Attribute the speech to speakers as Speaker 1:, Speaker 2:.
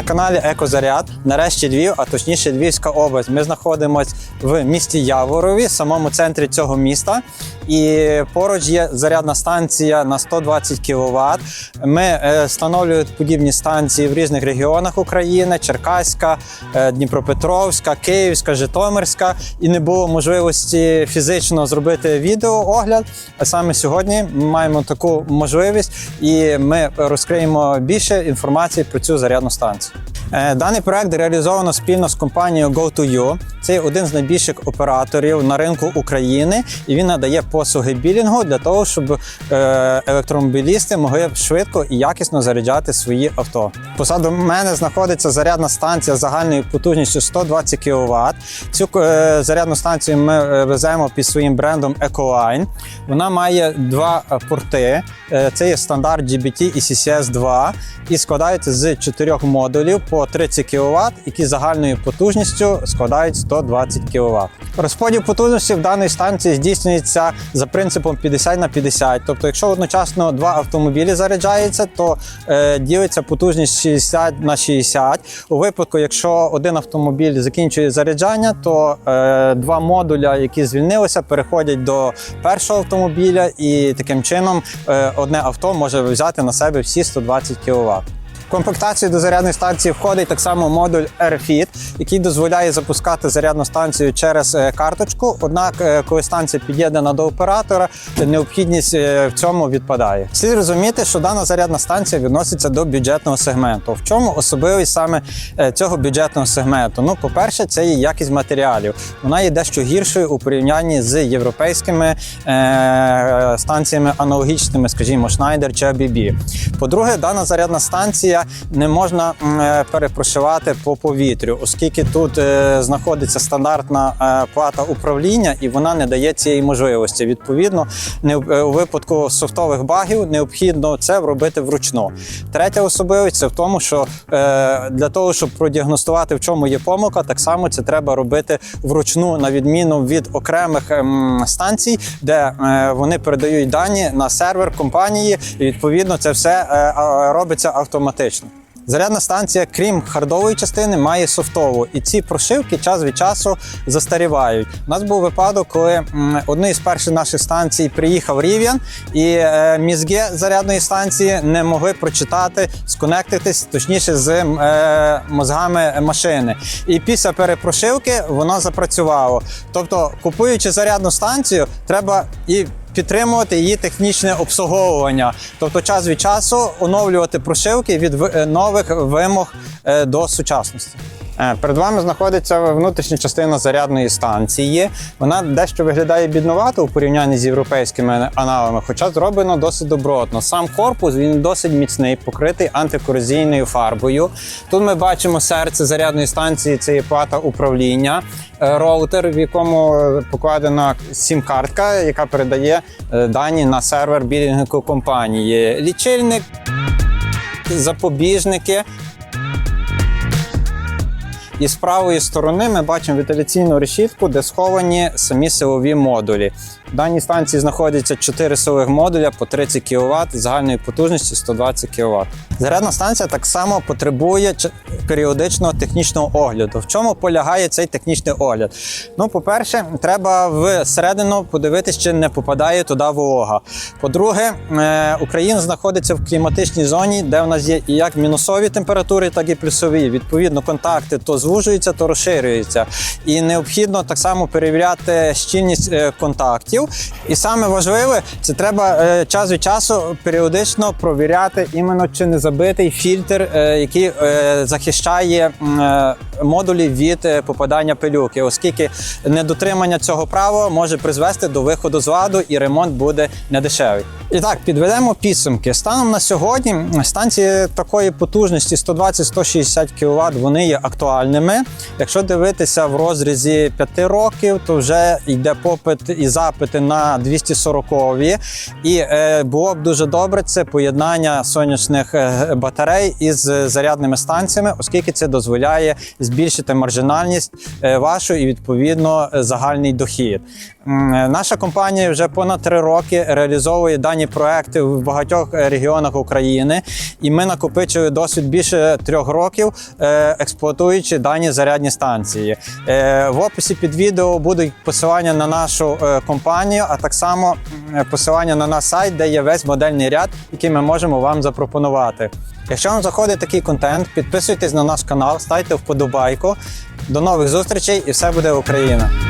Speaker 1: На каналі Екозаряд. Нарешті Львів, а точніше Львівська область. Ми знаходимося в місті Яворові, самому центрі цього міста. І поруч є зарядна станція на 120 кВт. Ми е, встановлюємо подібні станції в різних регіонах України: Черкаська, е, Дніпропетровська, Київська, Житомирська. І не було можливості фізично зробити відеоогляд. А саме сьогодні ми маємо таку можливість, і ми розкриємо більше інформації про цю зарядну станцію. Е, Даний проект реалізовано спільно з компанією GoToYou. Це один з найбільших операторів на ринку України, і він надає послуги білінгу для того, щоб е, електромобілісти могли швидко і якісно заряджати свої авто. Позаду мене знаходиться зарядна станція загальною потужністю 120 кВт. Цю е, зарядну станцію ми веземо під своїм брендом Ecoline. Вона має два порти. Це є стандарт GBT і CCS 2 і складається з чотирьох модулів по 30 кВт, які загальною потужністю складають 120 кВт. Розподіл потужності в даній станції здійснюється за принципом 50 на 50. Тобто, якщо одночасно два автомобілі заряджаються, то е, ділиться потужність 60 на 60. У випадку, якщо один автомобіль закінчує заряджання, то е, два модуля, які звільнилися, переходять до першого автомобіля, і таким чином е, одне авто може взяти на себе всі 120 кВт. Комплектацію до зарядної станції входить так само модуль AirFit, який дозволяє запускати зарядну станцію через е, карточку. Однак, е, коли станція під'єднана до оператора, необхідність е, в цьому відпадає. Слід розуміти, що дана зарядна станція відноситься до бюджетного сегменту. В чому особливість саме цього бюджетного сегменту? Ну, по-перше, це є якість матеріалів. Вона є дещо гіршою у порівнянні з європейськими станціями аналогічними, скажімо, Schneider чи ABB. По-друге, дана зарядна станція не можна е, перепрошивати по повітрю, оскільки тут е, знаходиться стандартна е, плата управління, і вона не дає цієї можливості. Відповідно, не у випадку софтових багів необхідно це робити вручну. Третя особливість це в тому, що для того, щоб продіагностувати, в чому є помилка, так само це треба робити вручну, на відміну від окремих ем, станцій, де вони передають дані на сервер компанії, і відповідно це все робиться автоматично. Зарядна станція, крім хардової частини, має софтову, і ці прошивки час від часу застарівають. У нас був випадок, коли однією з перших наших станцій приїхав Rivian, і е, мізги зарядної станції не могли прочитати, сконектитись, точніше з е, мозгами машини. І після перепрошивки воно запрацювало. Тобто, купуючи зарядну станцію, треба і підтримувати її технічне обслуговування, тобто час від часу оновлювати прошивки від е, нових вимог е, до сучасності. Е, Перед вами знаходиться внутрішня частина зарядної станції. Вона дещо виглядає бідновато у порівнянні з європейськими аналогами, хоча зроблено досить добротно. Сам корпус він досить міцний, покритий антикорозійною фарбою. Тут ми бачимо серце зарядної станції. Це є плата управління, е, роутер, в якому е, покладена сім-картка, яка передає дані на сервер білінгу компанії. Лічильник, запобіжники. І з правої сторони ми бачимо вентиляційну решітку, де сховані самі силові модулі. В даній станції знаходяться 4 силових модуля по 30 кВт загальною потужністю 120 кВт. Зарядна станція так само потребує періодичного технічного огляду. В чому полягає цей технічний огляд? Ну, по-перше, треба всередину подивитися, чи не попадає туди волога. По-друге, е, Україна знаходиться в кліматичній зоні, де в нас є і як мінусові температури, так і плюсові. Відповідно, контакти то звужуються, то розширюються. І необхідно так само перевіряти щільність е, контактів. І саме важливе, це треба е, час від часу періодично провіряти іменно чи не забитий фільтр, е, який захищає модулі від попадання пилюки, оскільки недотримання цього правила може призвести до виходу з ладу і ремонт буде недешевий. І так, підведемо підсумки. Станом на сьогодні станції такої потужності 120-160 кВт вони є актуальними. Надійними. Якщо дивитися в розрізі 5 років, то вже йде попит і запити на 240-ві. І е, було б дуже добре це поєднання сонячних е, батарей із зарядними станціями, оскільки це дозволяє збільшити маржинальність е, вашу і відповідно загальний дохід. Наша компанія вже понад три роки реалізовує дані проекти в багатьох регіонах України, і ми накопичили досвід більше трьох років, експлуатуючи дані зарядні станції. Е, В описі під відео будуть посилання на нашу е, компанію, а так само посилання на наш сайт, де є весь модельний ряд, який ми можемо вам запропонувати. Якщо вам заходить такий контент, підписуйтесь на наш канал, ставте вподобайку. До нових зустрічей і все буде Україна!